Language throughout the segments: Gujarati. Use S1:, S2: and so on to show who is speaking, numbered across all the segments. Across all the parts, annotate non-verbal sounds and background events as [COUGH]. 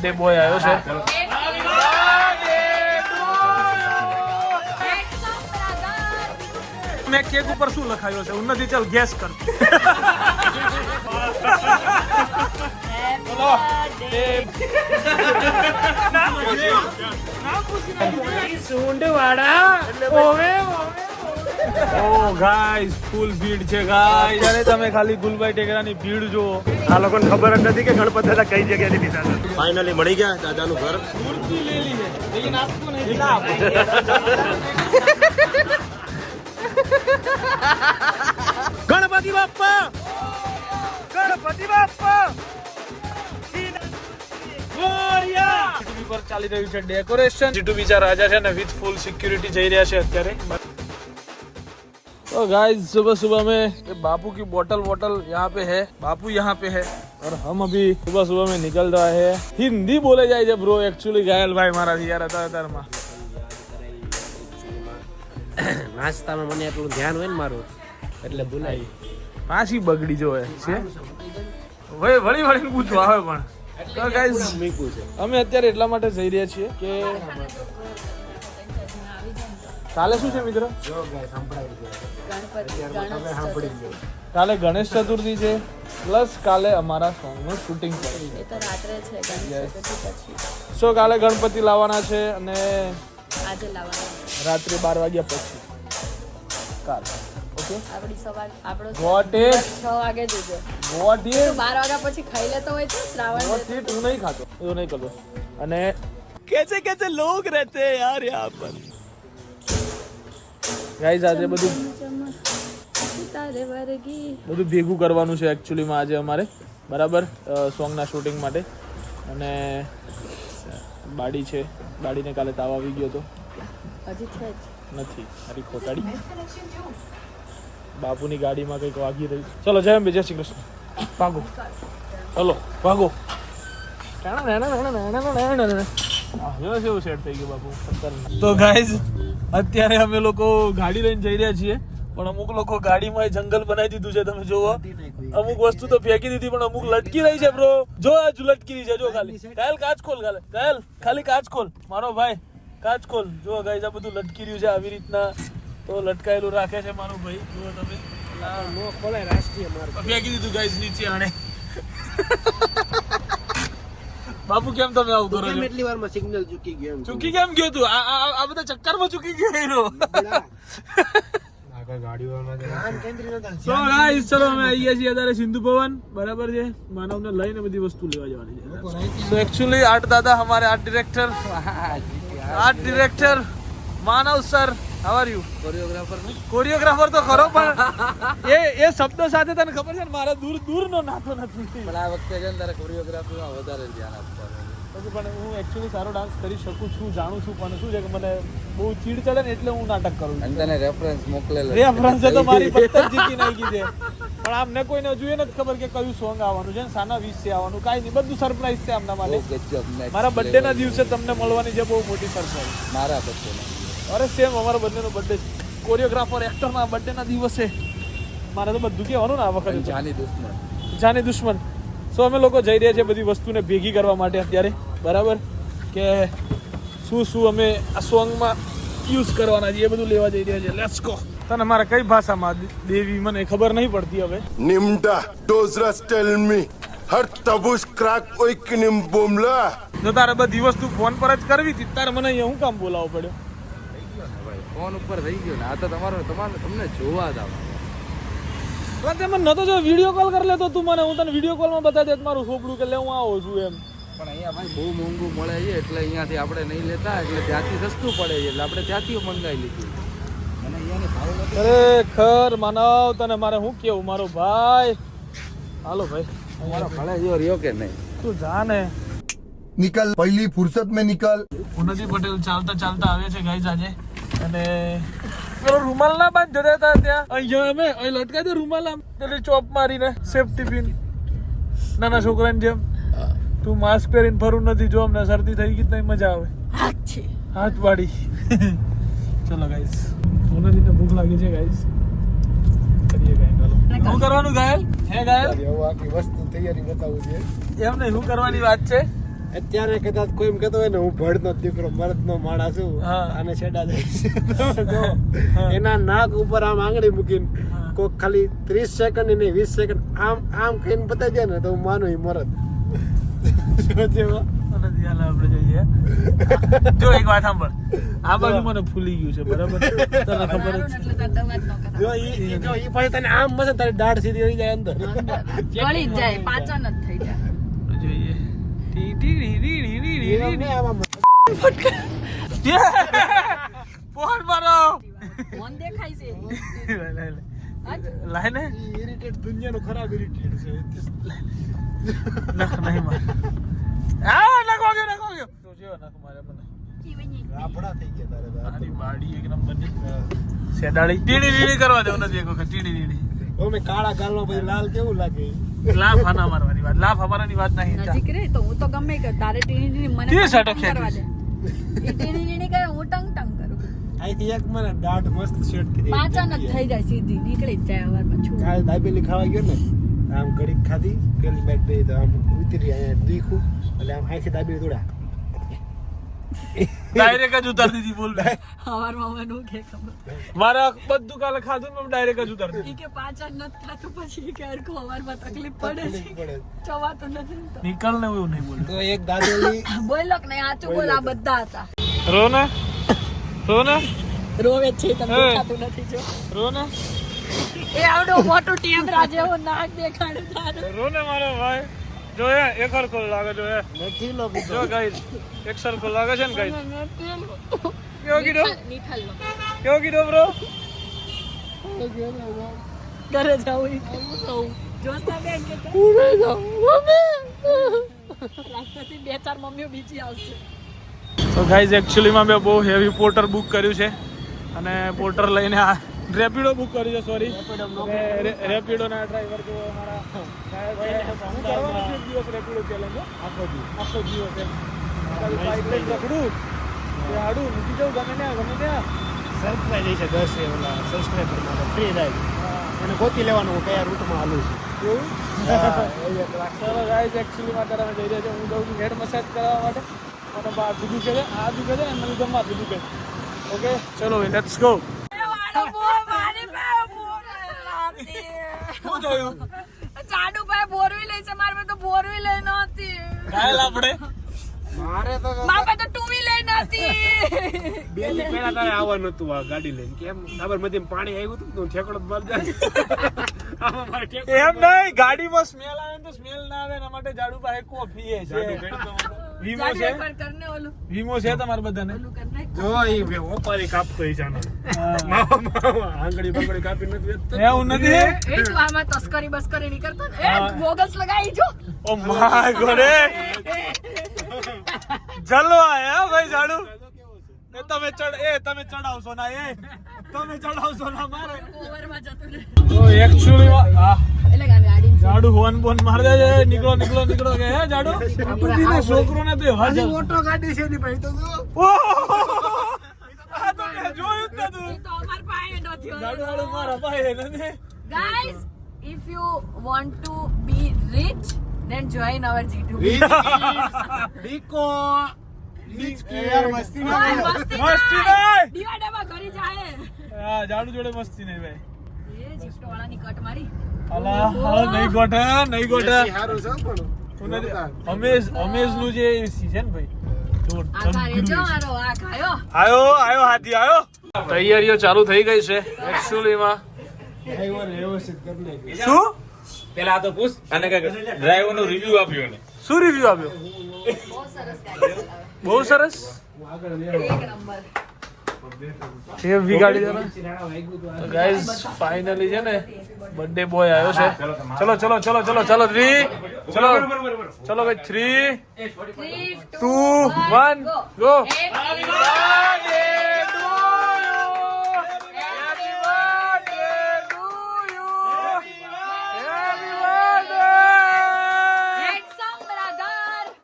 S1: બર્થડે બોય આવ્યો છે. મેં કેક ઉપર શું લખાયો છે? હું નથી ચાલ ગેસ કર. ઓ ગાઈસ ફૂલ ભીડ છે ગાઈસ. અત્યારે તમે ખાલી ગુલભાઈ ટેકરાની ભીડ જો
S2: આ લોકોને ખબર જ નથી કે ગણપત દાદા કઈ જગ્યાએ લીધા છે.
S3: ફાઇનલી મળી ગયા દાદાનું ઘર.
S1: મૂર્તિ લે લી લેકિન આપકો નહીં. ના
S2: ગણપતિ બાપ્પા! ગણપતિ બાપ્પા!
S1: ચાલી રહ્યું છે ડેકોરેશન જીટુ બીજા રાજા છે ને વિથ ફૂલ સિક્યુરિટી જઈ રહ્યા છે અત્યારે. तो गाइस सुबह सुबह में ये बापू की बोतल वोटल यहाँ पे है बापू यहाँ पे है और हम अभी सुबह सुबह में निकल रहा है हिंदी बोले जाए जब ब्रो एक्चुअली घायल भाई मारा यार હતા અત્યારમાં
S4: નાસ્તામાં મને એટલું ધ્યાન હોય ને મારું એટલે ભૂલાય
S1: પાછી બગડી જો હે છે વળી વળી વળીને પૂછવા આવે પણ તો ગાઈસ
S4: મૂક્યું છે
S1: અમે અત્યારે એટલા માટે જઈ રહ્યા છીએ કે કાલે શું છે મિત્રો? કાલે ગણેશ ચતુર્થી છે પ્લસ કાલે અમારા સોંગનું શૂટિંગ સો કાલે ગણપતિ લાવવાના છે અને રાત્રે બાર વાગ્યા પછી. કાલે. નહીં ખાતો? એવું નહીં કરો અને કેસે કેસે લોગ રહેતે યાર યહાં પર. ગાઈઝ આજે બધું બધું ભેગું કરવાનું છે એકચ્યુઅલીમાં આજે અમારે. બરાબર? સોંગના શૂટિંગ માટે. અને બાડી છે. બાડીને કાલે તાવ આવી ગયો હતો
S5: હજી છે જ.
S1: નથી. મારી ખોટાડી. બાપુની ગાડીમાં કંઈક વાગી રહ્યું. ચલો જય અંબે જય શ્રી કૃષ્ણ. ભાગો. ચલો ભાગો. તો ગાઈઝ અત્યારે અમે લોકો ગાડી લઈને જઈ રહ્યા છીએ પણ અમુક લોકો ગાડીમાં જંગલ બનાવી દીધું છે તમે જોવો અમુક વસ્તુ તો ફેંકી દીધી પણ અમુક લટકી રહી છે બ્રો જો આજ લટકી રહી છે જો ખાલી. કાયલ કાચ ખોલ કાલે. કાયલ ખાલી કાચ ખોલ. મારો ભાઈ કાચ ખોલ. જો ગાઈઝ આ બધું લટકી રહ્યું છે આવી રીતના તો લટકાયેલું રાખે છે મારો ભાઈ. જુઓ તમે. ફેંકી દીધું ગાઈઝ નીચે આણે. બાપુ કેમ તમે આવું કરો છો?
S4: એટલી વારમાં સિગ્નલ ચૂકી ગયો
S1: ચૂકી કેમ ગયો તું? આ આ બધા ચક્કરમાં ચૂકી ગયો એનો. સો ગાઈસ ચલો અમે આવી ગયા છીએ અત્યારે સિંધુ ભવન બરાબર છે? માનવને લઈને બધી વસ્તુ લેવા જવાની છે. સો એકચ્યુઅલી આર્ટ દાદા અમારે art director art director Manav sir how are
S4: you choreographer
S1: choreographer તો ખરો પણ એ એ શબ્દો સાથે તને ખબર છે ને મારા દૂર દૂરનો નાતો નથી.
S4: પણ આ વખતે છે ને તારે કોરિયોગ્રાફીમાં વધારે ધ્યાન આપવાનું
S1: પણ હું એકચ્યુઅલી સારો ડાન્સ કરી શકું છું જાણું છું પણ શું છે કે મને બહુ ચીડ ચડે ને એટલે હું નાટક કરું છું.
S4: તને રેફરન્સ મોકલેલો
S1: રેફરન્સ તો મારી [LAUGHS] પત્તર જીતી નાખી છે. પણ આમને કોઈ કોઈને એ નથી ખબર કે કયું સોંગ આવવાનું છે સાના વીસ છે આવવાનું કાંઈ નહીં બધું સરપ્રાઈઝ છે આમના માટે. મારા બર્થડે ના દિવસે તમને મળવાની છે બહુ મોટી સરપ્રાઈઝ
S4: મારા બર્થડે
S1: અરે સેમ અમારા બંનેનો બર્થડે કોરિયોગ્રાફર એક્ટરના બર્થડેના દિવસે મારે તો બધું કહેવાનું ને આ વખતે
S4: જાની દુશ્મન.
S1: જાની દુશ્મન. સો અમે લોકો જઈ રહ્યા છીએ બધી વસ્તુને ભેગી કરવા માટે અત્યારે. બરાબર? કે શું શું અમે આ સોંગમાં યુઝ કરવાના છે એ બધું લેવા જઈ રહ્યા છીએ. લેટ્સ ગો તને મારા કઈ ભાષામાં દેવી મને ખબર નહીં પડતી હવે.
S6: નિમડા ડોઝરસ ટેલ મી હર તબુસ ક્રાક ઓઈક નિમ બોમલા.
S1: જો તારે બધી વસ્તુ ફોન પર જ કરવી હતી તારે મને અહીંયા હું કામ બોલાવવો પડ્યો?
S4: ફોન ઉપર થઈ ગયો ને આ તો તમારો તમારે તમને જોવા હતા
S1: પણ તે જો વીડિયો કોલ કરી લેતો તું મને. હું તને વીડિયો કોલમાં બતાવી દેત મારું છોકરું કે લે આવું છું એમ.
S4: પણ અહીંયા ભાઈ બહુ મોંઘું મળે એટલે અહીંયાથી આપણે નહીં લેતા એટલે ત્યાંથી સસ્તું પડે એટલે આપણે ત્યાંથી મંગાવી લીધું.
S1: ખરેખર માનવ તને મારે શું કેવું? મારો ભાઈ. હાલો ભાઈ.
S4: મારો ભલે જો રહ્યો કે નહીં?
S1: તું જાને
S6: નિકલ પહેલી ફુરસત મેં નિકલ.
S1: ઉનજી પટેલ ચાલતા ચાલતા આવે છે ગાઈઝ આજે. અને પેલો રૂમાલ ના બાંધ જતા હતા ત્યાં. અહીંયા અમે અહીં લટકાઈ દે રૂમાલ આમ. પેલી ચોપ મારીને સેફટી પિન નાના છોકરાની જેમ. તું માસ્ક પહેરીને ફરું નથી જો અમને શરદી થઈ ગઈ તો મજા આવે. હાથ વાળી. ચલો ગાઈસ સોનાજી ને ભૂખ લાગી છે ગાઈસ કરીએ કાંઈ ચાલો. શું કરવાનું ગાયલ? હે ગાયલ?
S4: એવું આખી વસ્તુ તૈયારી બતાવું છે.
S1: એમ નહીં શું કરવાની વાત છે?
S7: અત્યારે કદાચ કોઈ એમ કહેતો હોય ને હું ભળનો દીકરો મરદનો માણસ છું. અને છેડા જાય એના નાક ઉપર આમ આંગળી મૂકીને કોક ખાલી ત્રીસ સેકન્ડ ને વીસ સેકન્ડ આમ આમ કહીને બતાવી દે ને તો હું માનું એ મરદ.
S1: જો એક વાત સાંભળ. આ બાજુ મને ફૂલી ગયું છે બરાબર? [LAUGHS] તને ખબર જ
S7: ઈ ઈ તને આમ મસે તારી દાઢ સીધી આવી જાય અંદર. [LAUGHS]
S5: ગળી જાય પાચન જ થઈ જાય.
S1: જોઈએ. ફોન મારો
S5: મોન દેખાય છે
S1: લાય, ને
S7: ઈ irritate ખરાબ irritate છે
S1: નખ નહીં માર આ નખ વાગ્યો નખ વાગ્યો તો જેવો મારે
S7: તારે તો.
S1: બાડી એક નંબરની શેડાળી ટીડી ટીડી કરવા દેવ નથી એક વખત ટીડી ટીડી
S7: ઓ કાળા ગાલનો પછી લાલ કેવું લાગે?
S1: લાફ આના મારવાની વાત લાફ અમારાની વાત નહીં
S5: નજીક રે તો હું તો ગમે કે તારે ટીણી ટીણી મને
S1: સાટો
S5: ટંગ કરવા દે. ટીણી ટીણી કરે હું ટંગ ટંગ કરું.
S7: અહીંથી એક મને દાઢ મસ્ત શર્ટ
S5: પાચન જ થઈ જાય સીધી નીકળી જ જાય હવારમાં છું.
S7: કાલ દાબેલી ખાવા ગયો ને આમ ઘડીક ખાધી પેલી બાઈટ બે તો આમ ઉતરી અહીંયા દીખું એટલે આમ અહીંથી દાબેલી તોડ્યા
S1: ડાયરેક્ટ જ ઉતારી દીધી બોલ.
S5: હવાર મામા નું કે ખબર.
S1: મારા બધું કાલે ખાધું ને ડાયરેક્ટ જ ઉતારી
S5: ઈ કે પાચન નથી થતું પછી કે હવારમાં તકલીફ પડે છે. ચવાતું નથી
S1: નીકળ ને એવું નહીં બોલ.
S7: તો એક દાદેલી
S5: બોલો કે નહીં આચું બોલ આ બધા હતા.
S1: રો ને રો ને
S5: રોવે છે તમને ખાતું નથી જો.
S1: રો ને
S5: એ આવડો મોટું ટેમરા જેવું નાક દેખાડે તારું.
S1: રો ને મારો ભાઈ. જો એ એક હરખો લાગે જો એ
S7: નથી લો
S1: જો ગાઈસ એક સરખો લાગે છે ને ગાઈસ? કેવો કીધો? કેવો કીધો બ્રો
S5: ઘરે જવું કહું. બેન કે પૂરે મમ્મી! બે ચાર મમ્મીઓ બીજી આવશે.
S1: તો ગાઈઝ એકચ્યુઅલીમાં મેં બહુ હેવી પોર્ટર બુક કર્યું છે. અને પોર્ટર લઈને આ રેપિડો બુક કરી છે સોરી રેપિડોના ડ્રાઈવર જો અમારા એક દિવસ રેપિડો ચેલેન્જ આખો દિવસ. આખો દિવસ એમ. બાઇક લઈ પકડું તે આડું મૂકી જાઉં ગમે ત્યાં ગમે ત્યાં.
S7: સરપ્રાઈઝ છે દસ એ ઓલા સબસ્ક્રાઈબર માટે. ફ્રી રાઈડ અને ગોતી લેવાનું હું કયા રૂટમાં હાલું છું.
S1: એવું? ચલો ગાઈઝ એકચ્યુઅલીમાં અત્યારે જઈ રહ્યા છે. હું જાઉં છું હેડ મસાજ કરાવવા માટે. અને બા દુધુ છે? આ દુખે છે? અને મને જમવા કે ઓકે ચલો લેટ્સ ગો શું જોયું
S5: ચાડુ ભાઈ બોરવી લઈ છે મારે તો બોરવી લઈ નહોતી.
S1: ઘાયલ આપણે?
S7: મારે તો
S5: મારે તો ટુ વ્હીલર નથી
S7: બે દી પહેલા તારે આવવાનું હતું આ ગાડી લઈને કેમ સાબરમતી પાણી આવ્યું હતું તો ઠેકડો જ મારી જાય મારે
S1: એમ નહીં ગાડીમાં સ્મેલ આવે ને તો સ્મેલ ના આવે એના માટે ઝાડુ પાસે કોફી છે. વીમો છે? વીમો છે તમારે બધાને?
S7: જો ઈ બે ઓપારી કાપતો ઈ જાનો માવા માવા આંગળી બંગડી કાપી નથી વેચતો.
S1: હું નથી?
S5: એ જ આમાં તસ્કરી બસ્કરી ની કરતો ને. એ ગોગલ્સ લગાઈ જો.
S1: Oh my ગોડે. જલવા હે ભાઈ જાડુ એ તમે ચડ એ તમે ચડાવશો ના એ. તમે ચડાવશો ના મારે.
S5: ઓવરમાં જતું રહે.
S1: તો એક્ચ્યુઅલી આ જાડુ હોન બોન માર દે નીકળો નીકળો નીકળો કે હે જાડુ? [LAUGHS] તું છોકરો ને તો
S7: હાજી મોટો ઓટો ગાડી છે ની ભાઈ તો જો.
S1: આ તો મે જોયું જ નતું.
S5: તો અમાર પાસે નથી
S1: જાડુ વાળો મારા ભાઈ નથી
S5: guys if you want to be rich then join our g2
S7: ડીકો રીચ કે યાર મસ્તી ના
S5: મસ્તી
S1: ના.
S5: નહીં. ઘરે જાય
S1: હા જાડુ જોડે મસ્તી નહીં ભાઈ.
S5: એ જીપટો કટ મારી.
S1: અલા હાલો નહીં ગોઠે નહીં ગોઠે.
S7: એસી છે પણ
S1: નું જે એસી છે ને ભાઈ. આયો આયો હાથી આયો તૈયારીઓ ચાલુ થઈ ગઈ છે એકચ્યુઅલી માં.
S7: ડ્રાઈવર વ્યવસ્થિત કરી નાખ્યું.
S1: શું?
S2: પેલા તો પૂછ અને ડ્રાઈવરનું રિવ્યુ આપ્યો ને
S1: શું રિવ્યુ આપ્યો?
S5: બહુ સરસ
S1: બહુ સરસ?
S5: એક નંબર.
S1: એવી ગાડી છે ગાઈઝ ફાઇનલી છે ને બર્થડે બોય આવ્યો છે. ચલો ચલો ચલો ચલો ચલો થ્રી ચલો ચલો ભાઈ
S5: three two one go.
S1: Go
S5: Happy handsome brother.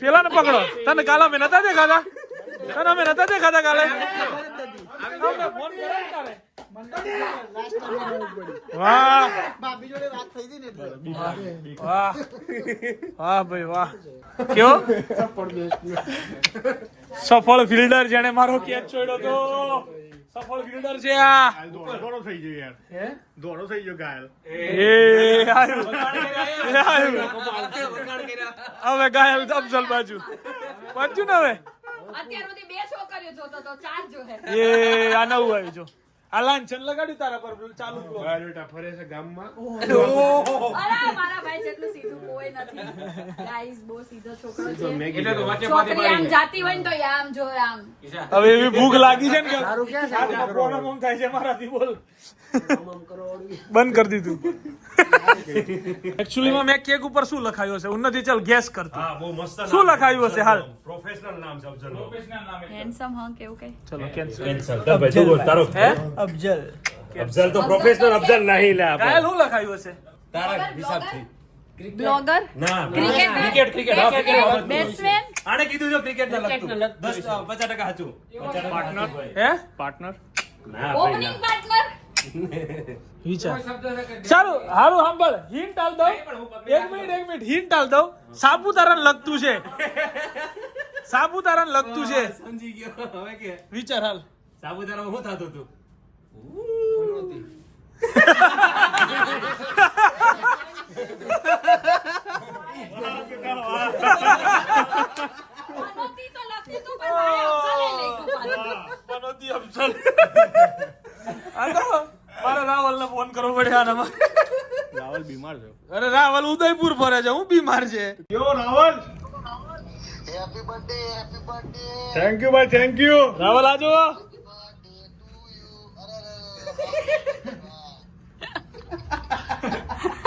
S1: પેલા ને પકડો. તને કાલા મેં નતા દેખાતા? તને અમે નતા દેખાતા કાલે
S7: હતી
S1: સફળ ફિલ્ડર જેને મારો કેચ છોડ્યો તો. સફળ ફિલ્ડર છે આ.
S2: દોડો થઈ ગયો યાર.
S1: હે?
S2: દોડો થઈ ગયો ઘાયલ
S1: એ આયુ. હવે ગાયલ અફઝલ બાજુ. પહોંચ્યું ને હવે?
S5: અત્યાર સુધી બે છોકરીઓ જોતો તો ચાર જો હે.
S1: એ આ નવું આવ્યું જો. આ લાંછન લગાડ્યું તારા પર ચાલુ બ્લોક.
S7: બેટા ફરે છે ગામમાં.
S5: અરે મારા ભાઈ જેટલું સીધું કોઈ નથી. ગાઈસ બહુ સીધો છોકરો છે. છોકરી આમ જાતી હોય ને તો આમ જો આમ.
S1: હવે એવી ભૂખ લાગી છે ને કે
S7: સારું કે છે?
S1: પ્રોબ્લેમ થાય છે મારાથી બોલ. બંધ કરી દીધું. એકચ્યુઅલી મેં કેક ઉપર શું લખાયું હશે? ઉન્નતિ ચાલ ગેસ કરતો.
S2: હા બહુ મસ્ત
S1: શું લખાયું હશે હાલ?
S2: પ્રોફેશનલ નામ છે અફઝલ
S5: હેન્ડસમ હા કેવું કઈ?
S1: ચલો કેન્સલ
S2: ભાઈ તું તારો
S1: હે?
S2: અફઝલ તો પ્રોફેશનલ અફઝલ નહીં લે આપણે.
S1: કાલ શું લખાયું હશે?
S5: બ્લોગર
S2: ના
S5: ક્રિકેટ
S2: ક્રિકેટ ક્રિકેટ
S5: બેટ્સમેન
S2: આને કીધું જો ક્રિકેટ ના લગતું 10 50% સાચું. પાર્ટનર
S1: હે?
S2: પાર્ટનર
S5: ઓપનિંગ પાર્ટનર [LAUGHS]
S1: વિચાર. સારું હારું સાંભળ હિન્ટ આલ દઉં. એક મિનિટ એક મિનિટ હિન્ટ આલ દઉં. સાપુતારાને લગતું છે. સાપુતારાને લગતું છે. [LAUGHS]
S2: સમજી ગયો. હવે કે?
S1: વિચાર હાલ.
S2: સાબુદારામાં હું થતું હતું
S5: પનોતી તો લખતી તું પણ [LAUGHS] મારે અફઝલે લખ્યું પાછું.
S1: પનોતી અફઝલ આ તો મારે રાવલને ફોન કરવો પડે આનામાં
S2: રાવલ બીમાર છે
S1: અરે રાવલ ઉદયપુર ફરે છે હું બીમાર છે
S2: યો રાવલ થેન્ક યુ ભાઈ થેન્ક યુ
S1: રાવલ આજો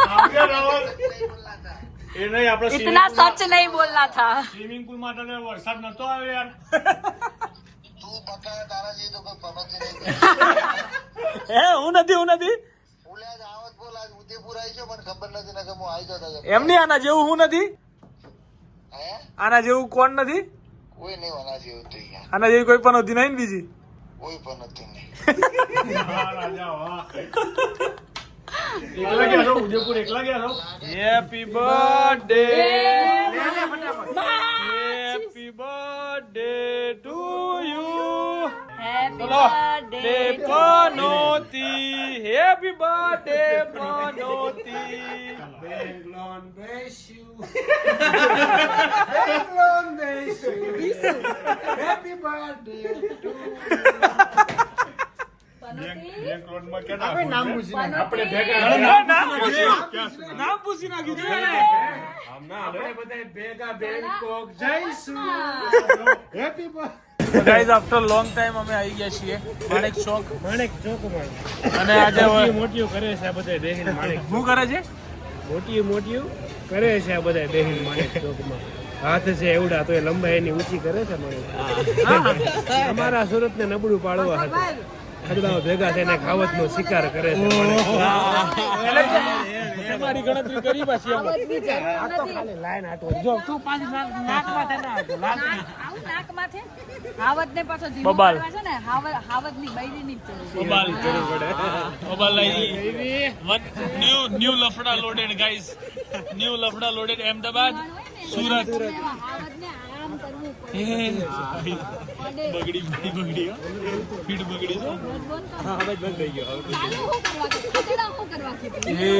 S2: આવ્યા રાવલ એ નહીં આપણે
S5: इतना सच नहीं बोलना था
S2: સ્વિમિંગ પુલ માટે તો વરસાદ નતો આવ્યો યાર
S1: હે હું નથી હું નથી. એમની આના જેવું હું નથી? આના જેવું કોણ નથી? આના જેવી કોઈ પણ હતી નહીં બીજી?
S2: કોઈ પણ [LAUGHS] વાહ. એકલા ગયા છો ઉદયપુર એકલા ગયા છો
S1: happy birthday happy birthday
S5: to
S1: you
S5: happy
S1: birthday પનોતી happy birthday પનોતી
S7: બેંગ્લોન બેસ્યુ બેંગ્લોન બેસ્યુ હેપી બર્થડે
S2: ટુ યુ
S7: આપણે નામ પૂછીને
S2: આપણે ભેગા
S1: નામ પૂછી નામ પૂછી નાખ્યું છે
S7: આપણે બધા ભેગા બેંકોક જઈશું happy
S1: guys after long time અમે આવી ગયા છીએ. માણેક ચોક.
S2: માણેક ચોક
S1: અને આજે
S2: મોટીઓ કરે છે આ બધા બેહીન માણેક
S1: શું કરે છે?
S2: મોટી મોટીઓ કરે છે આ બધા બેહીન માણેક ચોકમાં. હાથ છે એવડા તો એ લંબાઈ એની ઊંચી કરે છે મને અમારા સુરત ને નબળું પાડવા હતું ખજડાઓ ભેગા થઈને ખાવત નો શિકાર કરે છે.
S1: તમારી ગણતરી કરી પાછી અમે.
S2: લાઈન આટો જો તું પાછી નાકમાં થઈને આવતો લાલ
S5: આવું નાકમાંથી? હાવત ને પાછો ધીમો
S1: બબાલ.
S5: છે ને હાવત બૈરી. જરૂર
S1: ન્યુ ન્યુ લફડા લોડેડ ગાઈઝ ન્યુ લફડા લોડેડ અહેમદાબાદ. સુરત. બગડી બગડી બગડી ફીટ બગડી છે
S5: ચાલુ શું કરવા કીધું? ખદડા શું કરવા કીધું?
S1: એ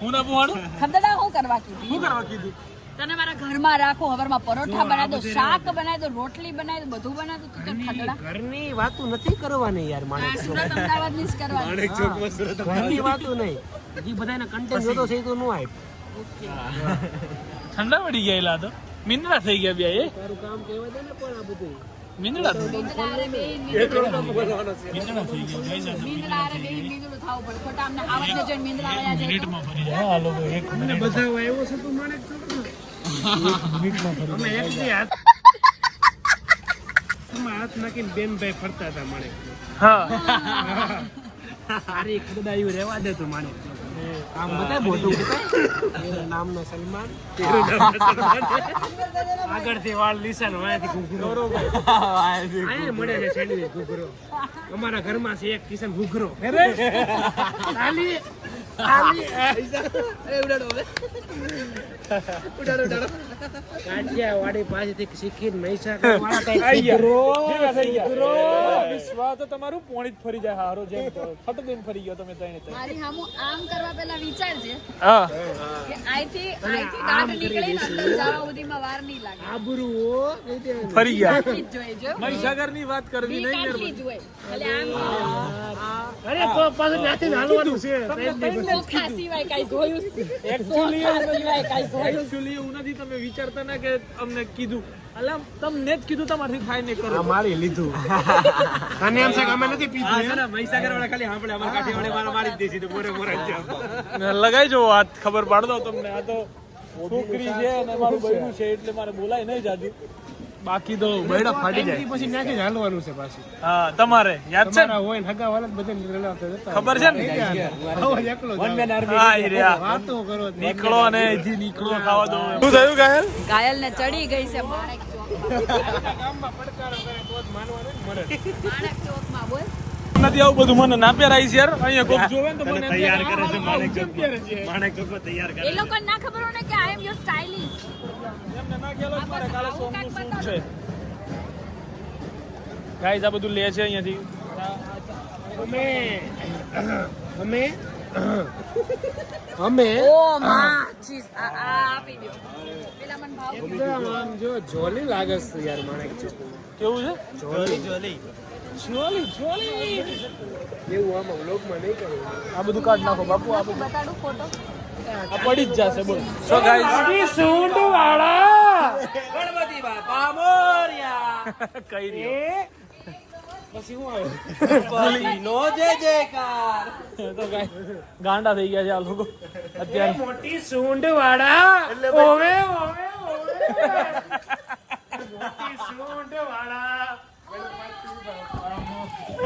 S1: હું ના પુહાણું
S5: ખદડા હું કરવા કીધી?
S1: હું કરવા કીધી?
S5: તને મારા ઘરમાં રાખો હવારમાં પરોઠા બનાવી દો શાક બનાવી દો રોટલી બનાવી દો બધું બનાવી દો તું ખદડા
S2: ઘરની વાતો નથી કરવાની યાર
S5: માણે સુરત અમદાવાદની જ કરવાની.
S2: ઘરની વાતો નહીં. જી બધાને કન્ટેન્ટ જોતો છે તો નો આપ
S1: ઠંડા પડી ગયેલા તો. મિંદડા થઈ ગયા બે એ?
S2: તારું કામ કહેવા દે ને પણ આ બધું
S1: મિંદડા
S5: મીંદડા
S1: થઈ ગયા.
S5: મીંદડા પડે. ખોટા અમને મીંદડા જાય
S1: મિનિટમાં ફરી જાય. આ લોકો એક મિનિટ
S2: બધા આવ્યો છે તું માણેક ચોકમાં અમે એક દી હાથ નાખીને બેનભાઈ ફરતા હતા માણે
S1: હા. [LAUGHS]
S2: સારી ખુદાયું રહેવા દે તું માણેક આમ બતાય મોટું બતાય. નામ નો સલમાન. આગળથી વાળ લીસા ને વાયાથી ઘૂઘરો. મળે છે સેન્ડવીચ ઘૂઘરો. અમારા ઘરમાં છે એક કિશન ઘૂઘરો. ખાલી ખાલી કાઠિયાવાડી પાસેથી શીખીને મહીસાગર [LAUGHS] વાળા કંઈક ઘૂઘરો, ઘૂઘરો.
S1: વિશ્વા તો તમારું પોણી જ ફરી જાય હારો જેમ ફટ દઈને ફરી ગયો તમે.
S5: મારી હામું આમ કરવા પહેલા વિચારજે
S1: હા.
S5: કે અહીંથી અહીંથી દાઢ નીકળીને અંદર જવા સુધીમાં વાર નહીં લાગે.
S2: આબરૂઓ
S1: ફરી ગયા.
S5: આટલી જ જોઈએ જો.
S1: મહીસાગરની વાત કરવી નહીં
S5: આમ
S1: તમે વિચારતા ના કે અમને કીધું. અલા તમને જ કીધું તમારથી થાય નહીં કરો.
S7: મારી લીધું.
S2: અને એમ છે કે અમે નથી પીધું એમ.
S1: લગાઈ જો વાત ખબર પાડ દો તમને. આ તો છોકરી છે અને મારું બૈરું છે એટલે મારે બોલાય નહીં જાજુ. બાકી તો બૈડા ફાટી જાય.
S2: પછી જ હાલવાનું છે પાછું.
S1: હા તમારે યાદ છે? ને
S2: તમારા હોય હગા વાળા બધે રડાવતા
S1: ખબર છે ને?
S2: એકલો
S1: હા રહ્યા.
S2: વાતો કરો
S1: નીકળો ને જી નીકળો ખાવા દો. શું થયું ગાયલ?
S5: ગાયલ ને ચડી ગઈ છે માણેક ચોક [LAUGHS]
S2: ગામમાં પડકારો કરે તો જ માનવાનું મળે.
S5: માણેક ચોકમાં બોલ.
S1: નથી આવું બધું મને ના છે યાર. અહીંયા કોક જોવે ને તો મને
S3: તૈયાર કરે છે માણેક
S1: ચોક
S3: માણેક ચોક તૈયાર કરે
S5: એ લોકો ના ખબર હોય ને કે આઈ એમ યોર સ્ટાઇલિશ
S1: એમને ના કહેલો જ મારે કાલે સોમનું
S5: કાંઈક
S1: છે ગાઈઝ આ બધું લે છે અહીંયાથી.
S2: અમે અમે અમે
S5: ઓ માં ચીઝ આ આ આપી દો. પેલા મન ભાવ
S2: એકદમ આમ જો જોલી લાગે છે યાર મને
S1: કેવું છે?
S3: જોલી જોલી
S1: જોલી જોલી
S2: એવું આમાં વ્લોગમાં નહીં કરવું
S1: આ બધું કાઢ નાખો બાપુ આ બધું.
S5: બતાડું ફોટો
S1: પડી જ જશે બોલ. સો ગાઈઝ
S2: સૂંઢ વાળા. [LAUGHS]
S1: કઈ રહ્યો.
S2: એ? પછી હું આવ્યો?
S1: તો ગાંડા થઈ ગયા છે આ લોકો. અત્યારે.
S2: મોટી સૂંઢ વાળા. ઓવે ઓવે ઓવે. મોટી સૂંઢ વાળા.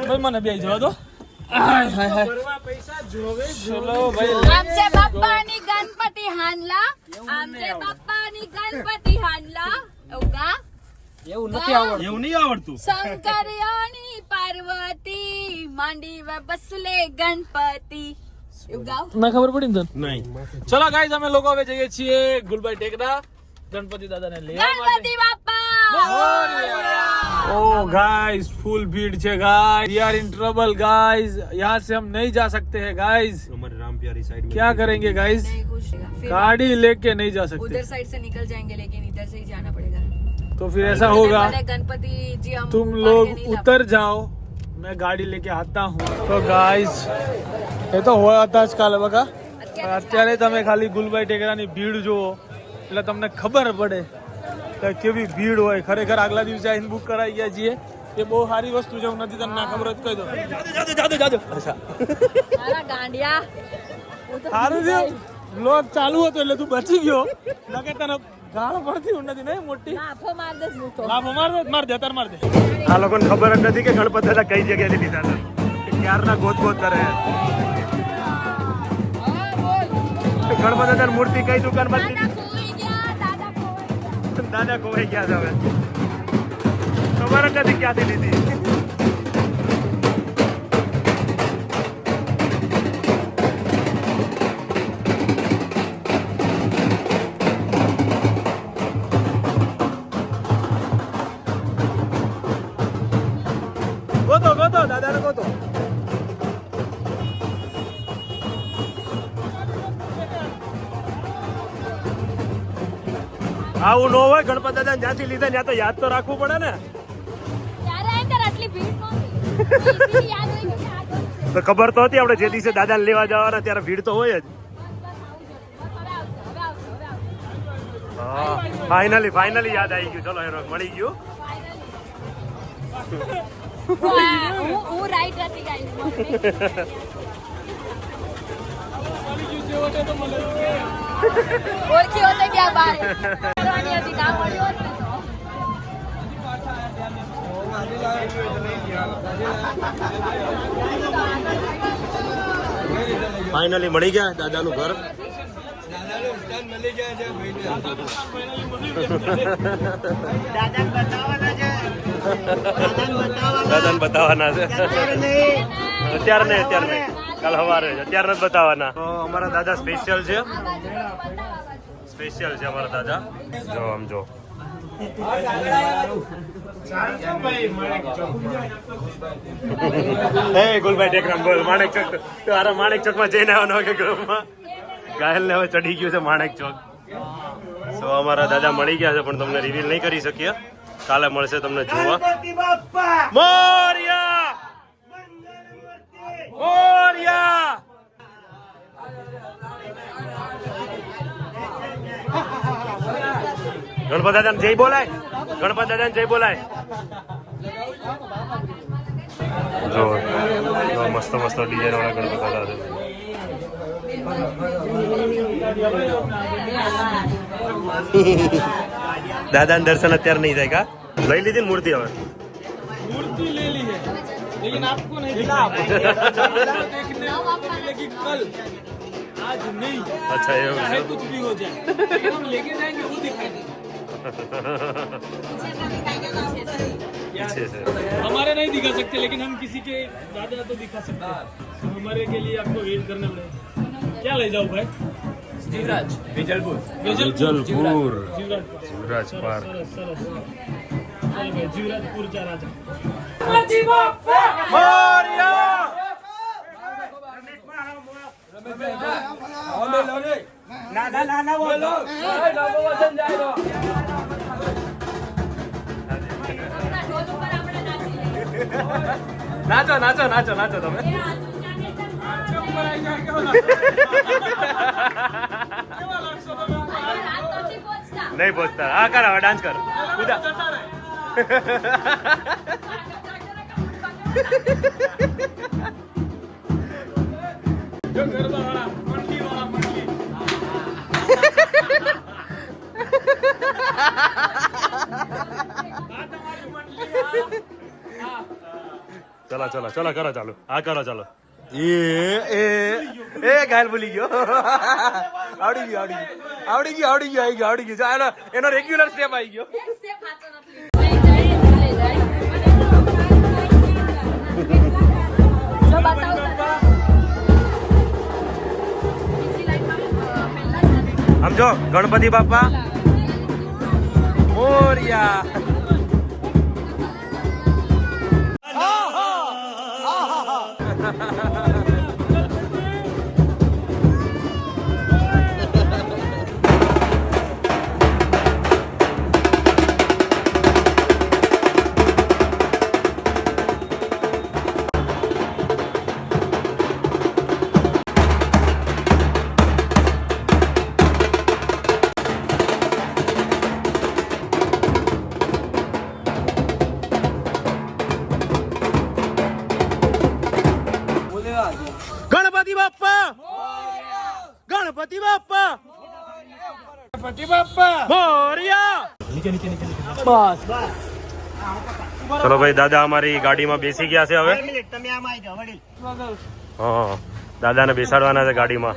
S1: ભાઈ મને બે જવા દો.
S2: ભરવા પૈસા જોવે
S1: ચલો ભાઈ.
S5: આમचे બાપ્પાની ગણપતિ હાનલા? આમરે બાપાની ગણપતિ હાનલા? ઓકા
S1: એવું નથી આવડતું.
S3: એવું નહીં આવડતું.
S5: શંકરયાની પાર્વતી માંડી બસલે ગણપતિ.
S1: ના ખબર પડી ને
S3: નહીં.
S1: ચલો ગાઈઝ અમે લોકો હવે જઈએ છીએ ગુલભાઈ ટેકરા ગણપતિ દાદાને લેવા માટે.
S5: ગણપતિ બાપા
S1: ओ गाइस फुल भीड़ छे guys we are in trouble guys यहाँ से हम नहीं जा सकते हैं गाइस
S3: प्यारी साइड
S1: क्या करेंगे गाइस
S5: नहीं कुछ फिर
S1: गाड़ी लेके नहीं जा सकते
S5: उधर साइड से निकल जाएंगे लेकिन इधर से ही जाना पड़ेगा
S1: तो फिर ऐसा होगा
S5: पहले गणपति जी हम
S1: तुम
S5: ऊपर
S1: लोग
S5: के नहीं ला
S1: उतर जाओ मैं गाड़ी लेके आता हूँ તો ગાઈસ એ તો હોય હતા જ કાલે બકા અત્યારે તમે ખાલી ગુલબાઈ ટેકરાની ભીડ જુઓ એટલે તમને ખબર પડે કે કેવી ભીડ હોય ખરેખર આગલા દિવસે આવીને બુક કરાવી ગયા છીએ એ બહુ સારી વસ્તુ છે હું નથી તને ના ખબર જ કહી દઉં. જાજો જાજો જાજો અચ્છા.
S5: મારા ગાંડિયા.
S1: સારું છે. બ્લોગ ચાલુ હતો એટલે તું બચી ગયો. નકે તને ગાળ પડતી હું નથી નહીં મોટી?
S5: લાફો માર દે હું
S1: લાફો માર દે માર દે તાર માર દે.
S3: આ લોકોને ખબર જ નથી કે ગણપત દાદા કઈ જગ્યાએ લીધા હતા ક્યારના ગોત ગોત કરે. ગણપત દાદા મૂર્તિ કઈ દુકાનમાં
S5: દાદા ખોવાઈ ગયા દાદા ખોવાઈ ગયા.
S3: દાદા ખોવાઈ ગયા છે હવે. ખબર જ ક્યાંથી લીધી? ગોતો ગોતો, દાદાને ગોતો. આવું ન હોય ગણપત દાદા જ્યાંથી લીધા ત્યાં તો યાદ તો રાખવું પડે ને. તો ખબર તો હતી આપણે જે દિવસે દાદા લેવા જવાના ત્યારે ભીડ તો હોય જ. ફાઇનલી ફાઇનલી યાદ આવી ગયું. ચલો હેરો મળી ગયું.
S5: હું હું રાઈટ હતી ગાઈસ ઓળખી હોતે ક્યાં બાય કરવાની હતી ના મળ્યો હોત ને તો.
S3: ફાઇનલી મળી ગયા દાદાનું ઘર. દાદાને બતાવવાના છે. અત્યારે નહીં. અત્યારે નહીં કાલ સવારે અત્યારે જ બતાવવાના. અમારા દાદા સ્પેશિયલ છે. સ્પેશિયલ છે અમારા દાદા. જો આમ જો. હે, ગુલભાઈ ટેકરામ, બોલ, માણેક તો આરા માણેક જઈને આવવાનો કે ઘરમાં ઘાયલ ને હવે ચડી ગયું છે માણેક સો અમારા દાદા મળી ગયા છે, પણ તમને રિવીલ નહીં કરી શકીએ. કાલે મળશે તમને જોવા. મોરિયા! મોરિયા! ગણપત દાદાને જય બોલાય ગણપત દાદાને જય બોલાય જો જો મસ્ત મસ્ત ડિઝાઇન વાળા ગણપત દાદા છે દાદાને દર્શન અત્યારે નહીં થાય કા લઈ લીધી ને મૂર્તિ હવે
S1: मूर्ति ले ली है लेकिन आपको नहीं दिखा देखने मिलेगी कल आज नहीं
S3: અચ્છા એવું
S1: चाहे
S3: છે
S1: कुछ भी हो जाए लेकिन हम लेके जाएंगे वो दिखाएंगे
S3: પીછે છે
S1: हमारे नहीं दिखा सकते लेकिन हम किसी के दादा तो दिखा सकते हैं तो हमारे के लिए आपको वेट करना पड़ेगा क्या ले जाओ भाई जीवराज वेजलपुर
S3: વિજલપુર
S1: जीवराजपुर
S3: શિવરાજ ના
S1: ના ના ના બોલો ડોબો વસન જાય
S3: નાચો નાચો નાચો નાચો તમે. નહીં પહોંચતા. હા કર હવે ડાન્સ કર. કુદા.
S1: ગરબા વાળા
S3: ચલો ચલો ચલા કરો ચાલો હા કરો ચાલો એ એ એ ઘાયલ ભૂલી ગયો આવડી ગયો આવડી ગયો આવડી ગયો આવી ગયો આવડી ગયો એનો એનો રેગ્યુલર સ્ટેપ આવી ગયો સમજો ગણપતિ બાપા. મોરિયા ગણપતિ બસ. ચલો ભાઈ દાદા અમારી ગાડીમાં બેસી ગયા છે હવે. હા દાદાને બેસાડવાના છે ગાડીમાં.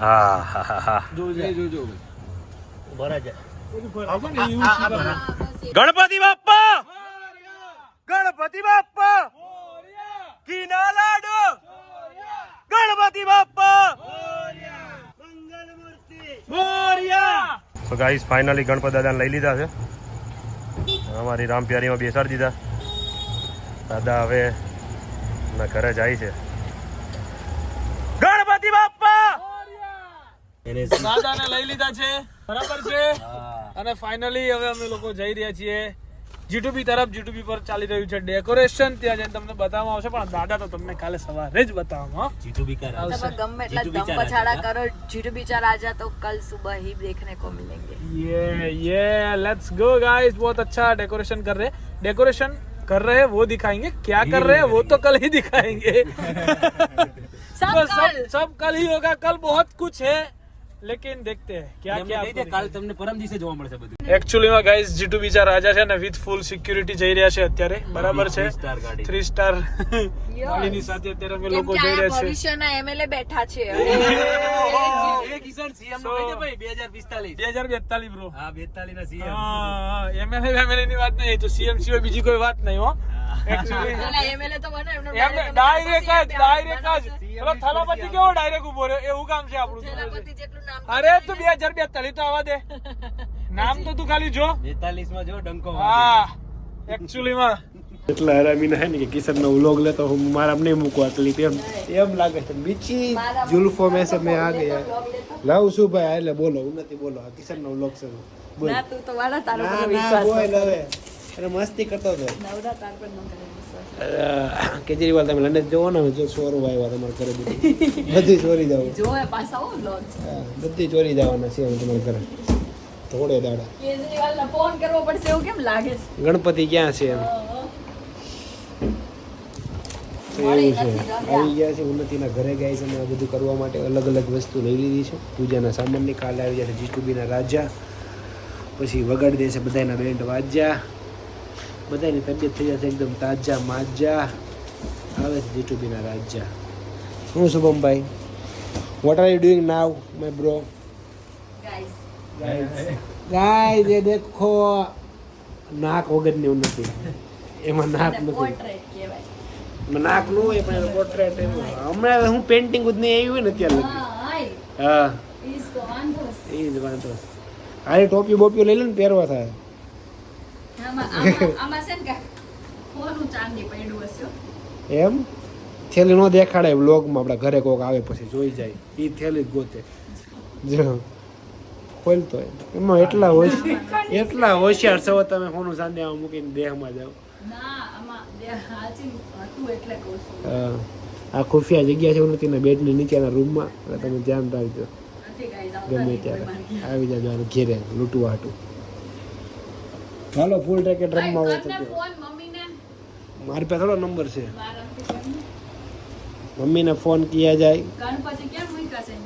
S3: હા હા હા ગણપતિ બાપા ગણપતિ બાપા કિના લાડુ Ganpati Bappa Morya! So guys finally Ganpat દાદાને લઈ લીધા છે. અમારી રામ પ્યારીમાં બેસાડી દીધા. દાદા હવે ના ઘરે જાય છે. ગણપતિ બાપા
S1: દાદાને લઈ લીધા છે. બરાબર છે? અને ફાઇનલી હવે અમે લોકો જઈ રહ્યા છીએ. જીટુબી તરફ જીટુબી પર ચાલી રહ્યું છે ડેકોરેશન ત્યાં જઈને તમને બતાવવામાં આવશે પણ દાદા તો તમને કાલે સવારે જ બતાવવામાં આવશે
S5: गम इतना दम पछाड़ा करो जीटू बीचा राजा तो कल सुबह ही देखने को मिलेंगे
S1: ये ये लेट्स गो गाइस बहुत अच्छा डेकोरेशन कर रहे हैं डेकोरेशन कर रहे हैं वो दिखाएंगे क्या कर रहे हैं वो तो कल ही दिखाएंगे
S5: सब
S1: तो
S5: कल
S1: सब सब कल ही होगा कल बहुत कुछ है લેકિન
S8: દેખતે
S1: હે
S8: ક્યા ક્યા કાલ તમને પરમ દિવસે જોવા મળશે બધું
S1: એક્ચ્યુઅલી માં ગાઈસ જીટુ બીજા રાજા છે ને વિથ ફૂલ સિક્યુરિટી જઈ રહ્યા છે અત્યારે બરાબર છે 3 સ્ટાર ગાડીની સાથે અત્યારે અમે લોકો જઈ રહ્યા છે
S5: ભવિષ્યના એમએલએ બેઠા છે. [LAUGHS]
S8: એ કિશન સીએમ નો કહી દે ભાઈ 2045
S1: 2042 બ્રો
S8: હા 42 ના સીએમ હા
S1: એમએલએ એમએલએ ની વાત નહીં તો સીએમ સિવાય બીજી કોઈ વાત નહીં હો. એકચ્યુઅલી
S5: એમએલએ તો બને એમનો
S1: એમ ડાયરેક્ટ ડાયરેક્ટ જ થલાપતિ કેવો ડાયરેક્ટ ઊભો રહ્યો? એવું કામ છે આપણું
S5: સેનાપતિ જેટલું નામ
S1: અરે તું બે હજાર બેતાલીસ તો આવવા દે. નામ તો તું ખાલી જો.
S8: 42 માં જો ડંકો
S1: હા. એકચ્યુઅલી માં
S7: એટલા હરામીને હે ને કે કિશન નો વ્લોગ લેતો હું મારા નહીં મૂકવા ક્લિપ એમ એમ લાગે છે બીચી જુલ્ફો મેં સે મેં આ ગયા લાવ શું ભાઈ એટલે બોલો નથી બોલો કિશન નો વ્લોગ છે. બોલ.
S5: ના તું તો વાળા તારો
S7: ના ના બોલ હવે. અરે મસ્તી કરતો હતો. કેજરીવાલ તમે લંડન જોવો ને જો ચોરો આવ્યા તમારા ઘરે બધી. બધી ચોરી જાવ [LAUGHS] બધી ચોરી જવાના છે એમ તમારા ઘરે. થોડે દાડા.
S5: ફોન કરવો પડશે એવું કેમ લાગે છે?
S7: ગણપતિ ક્યાં છે એમ? એવું છે. આવી ગયા છે ઉન્નતિના ઘરે ગયા છે અને આ બધું કરવા માટે અલગ અલગ વસ્તુ લઈ લીધી છે. પૂજાના સામાનની કાલે આવી જશે જીટુબીના રાજા. પછી વગાડી દે છે બધાના બેન્ડ વાજ્યા. બધાની તબિયત થઈ જશે એકદમ તાજા માજા. આવે છે જીટુબીના રાજા. શું શુભમભાઈ what are you doing now my
S5: bro
S7: guy જે દેખો નાક વગરની એવું નથી. એમાં નાક નથી. નાકનું હોય પણ પોર્ટ્રેટ હમણાં હું પેન્ટિંગ જ નહીં આવી હોય ને અત્યારે લગી
S5: હા.
S7: એ જ વાંધો. હારી ટોપી બોપીઓ લઈ લે ને પહેરવા થાય. એમ? થેલી નો દેખાડે વ્લોગમાં આપણા ઘરે કોક આવે પછી જોઈ જાય. એ થેલી જ ગોતે. જો. ખોલતો એમાં. એટલા હોશિયાર એટલા હોશિયાર છો તમે સોનું સાંધ્યામાં મૂકીને દેહમાં જાઓ.
S5: હતું.
S7: આ ખુફિયા જગ્યા છે ઉન્નતિના બેડની નીચેના રૂમમાં. એટલે તમે ધ્યાન રાખજો. ગમે ત્યારે. આવી જાજો ઘેરે લૂંટવા હાટું. ચાલો ફૂલ ટેકેટ રમવા હોય તો મારી પાસે થોડો નંબર છે. મમ્મીને ફોન કિયા જાય.
S5: ગણપતિ કેમ મૂક્યા છે? એમ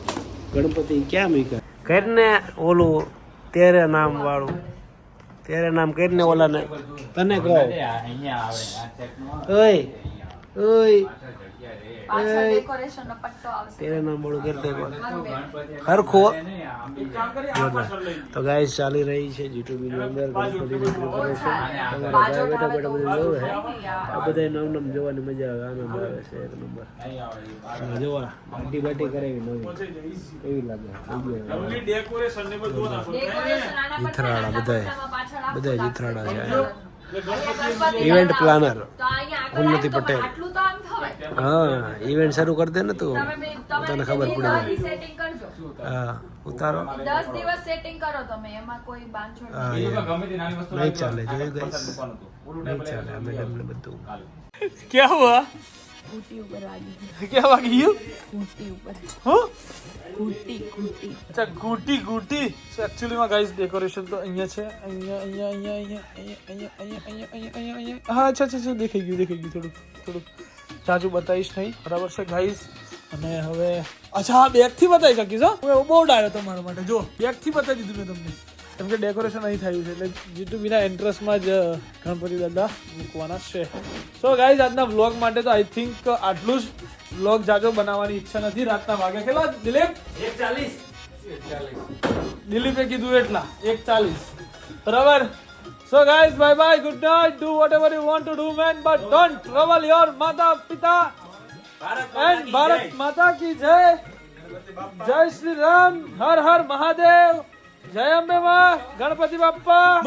S7: ગણપતિ ક્યાં મૂક્યા? કરીને ઓલું તેરે નામ વાળું. તેરે નામ કરીને ઓલાને તને કહો. ઓય ઓય. તો ગાય ચાલી રહી છે આ બધા નવ નમ જોવાની મજા આવે. આનંદ આવે છે એક નંબર. જોવા. બાટી બાટી કરાવી નવી. એવી લાગે. જીથરાડા બધા
S5: બધા
S7: જીથરાડા છે.
S5: ઇવેન્ટ પ્લાનર
S7: ઉન્નતિ પટેલ. હા ઇવેન્ટ શરૂ કરી દે ને તું. તને ખબર પડી. જાય હા ઉતારો.
S5: દસ દિવસ સેટિંગ કરો તમે એમાં કોઈ બાંધછોડ
S7: નહીં ચાલે જોયું ગઈ નહીં ચાલે અમે બધું [LAUGHS]
S1: ક્યાં હુઆ
S5: કુટી ઉપર વાગી
S1: ક્યાં વાગી ગયું
S5: કુટી ઉપર
S1: હું
S5: કુટી કુટી
S1: અચ્છા કુટી કુટી સો એક્ચ્યુઅલી માં ગાઈસ ડેકોરેશન તો અહીંયા છે અહીંયા અહીંયા અહીંયા અહીંયા અહીંયા અહીંયા અહીંયા અહીંયા હા અચ્છા અચ્છા દેખાઈ ગયું દેખાઈ ગયું થોડું થોડું જાજુ બતાવીશ નહીં બરાબર છે ગાઈસ અને હવે અચ્છા બેગથી બતાવી શકીશ હવે બહુ ડાયો તમારા માટે જો બેગથી બતાવી દીધું મેં તમને કેમ કે ડેકોરેશન અહીં થયું છે એટલે જીટુ બીના એન્ટ્રન્સમાં જ ગણપતિ દાદા મૂકવાના છે સો ગાઈઝ આજના વ્લોગ માટે તો આઈ થિંક આટલું જ વ્લોગ જાજો બનાવવાની ઈચ્છા નથી રાતના વાગે કેટલા દિલીપ એક ચાલીસ દિલીપે કીધું એટલા એક ચાલીસ બરાબર So guys, bye bye, good night. Do whatever you want to do, man, but don't trouble your mother, pita, and Bharat Mata ki jai. Jai Shri Ram, Har Har Mahadev. જય અંબે ગણપતિ બાપ્પા.